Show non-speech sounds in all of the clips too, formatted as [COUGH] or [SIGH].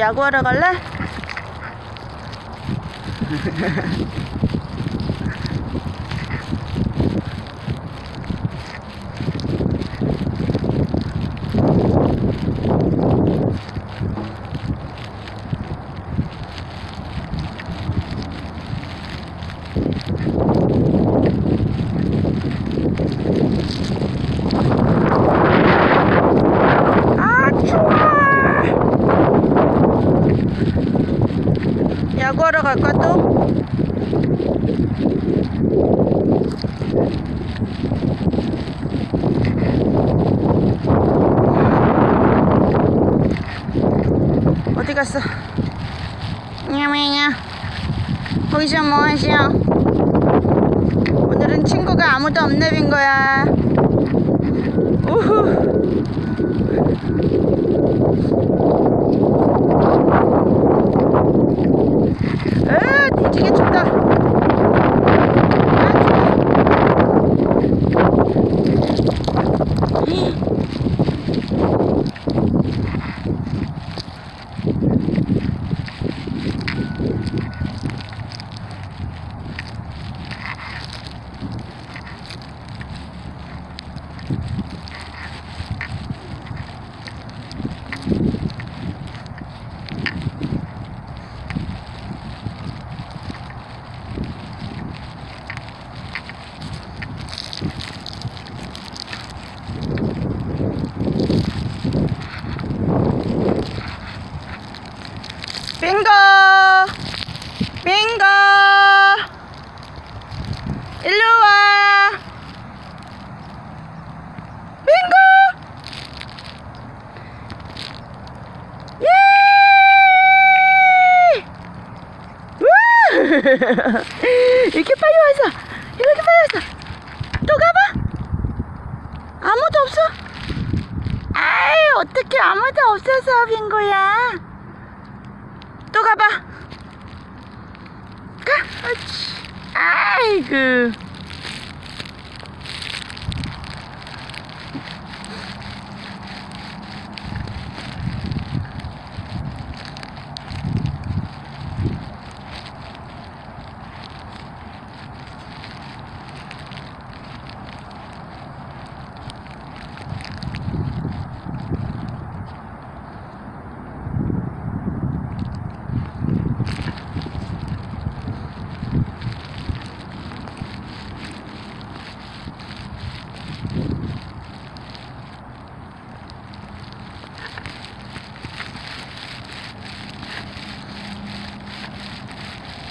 야구하러 갈래? [LAUGHS] 아 추워 야구하러 갈까 또? 어디 갔어? 냐냐냐 거기서 뭐 하시오? 오늘은 친구가 아무도 없네 빈 거야 우후 에 뒤지게 춥다 아 추워 빙고 빙고 일로 와 빙고 예 우! [LAUGHS] 이렇게 빨리 왔어 이렇게 빨리 왔어 또 가봐 아무도 없어 아이 어떻게 아무도 없어서 빙고야 또 가봐. 가. 옳지. 아이고.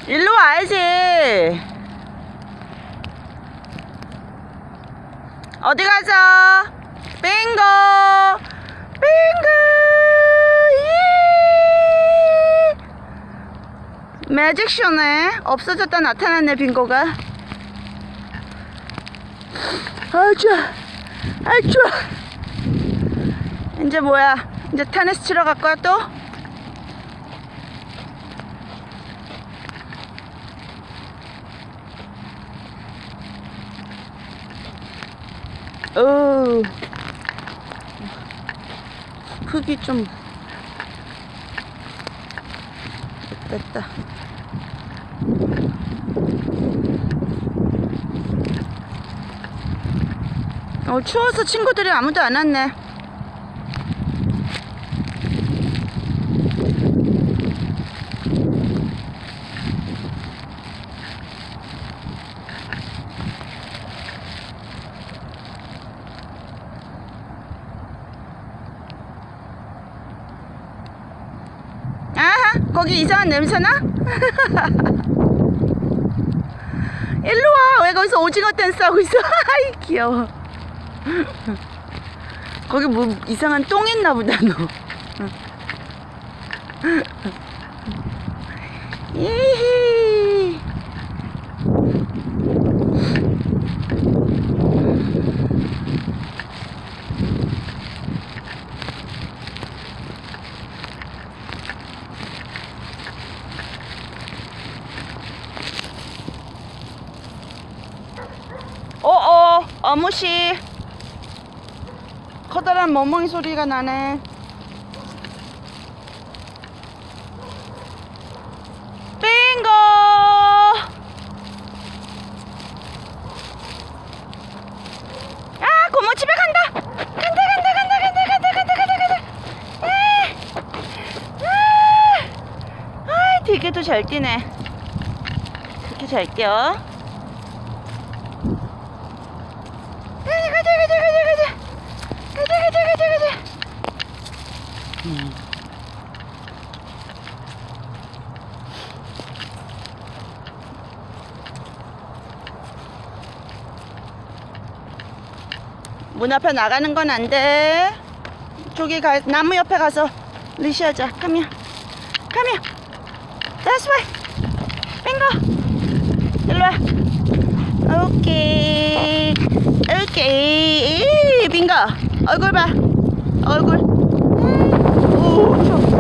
일로 와야지. 어디 가서? 빙고! 빙고! 예! 매직쇼네. 없어졌다 나타났네, 빙고가. 아, 좋아. 아, 좋아. 이제 뭐야? 이제 테니스 치러 갈 거야, 또? 어 흙이 좀 됐다 어 추워서 친구들이 아무도 안 왔네. 거기 이상한 냄새나? [LAUGHS] 일로 와. 왜 거기서 오징어 댄스 하고 있어? [LAUGHS] 아이 귀여워 [LAUGHS] 거기 뭐 이상한 똥 있나 보다 너. 이히. 어어 어무씨 커다란 멍멍이 소리가 나네. 빙고! 아, 고모 집에 간다! 간다, 간다, 간다, 간다, 간다, 간다, 간다, 간다! 에! 아, 아, 되게도 잘 뛰네. 그렇게 잘 뛰어. 문 앞에 나가는 건 안 돼. 저기 가, 나무 옆에 가서 리시하자. Come here. That's way. 빙고. 일로 와. 오케이. 오케이. 빙고. 얼굴 봐. 얼굴. 오, 추워.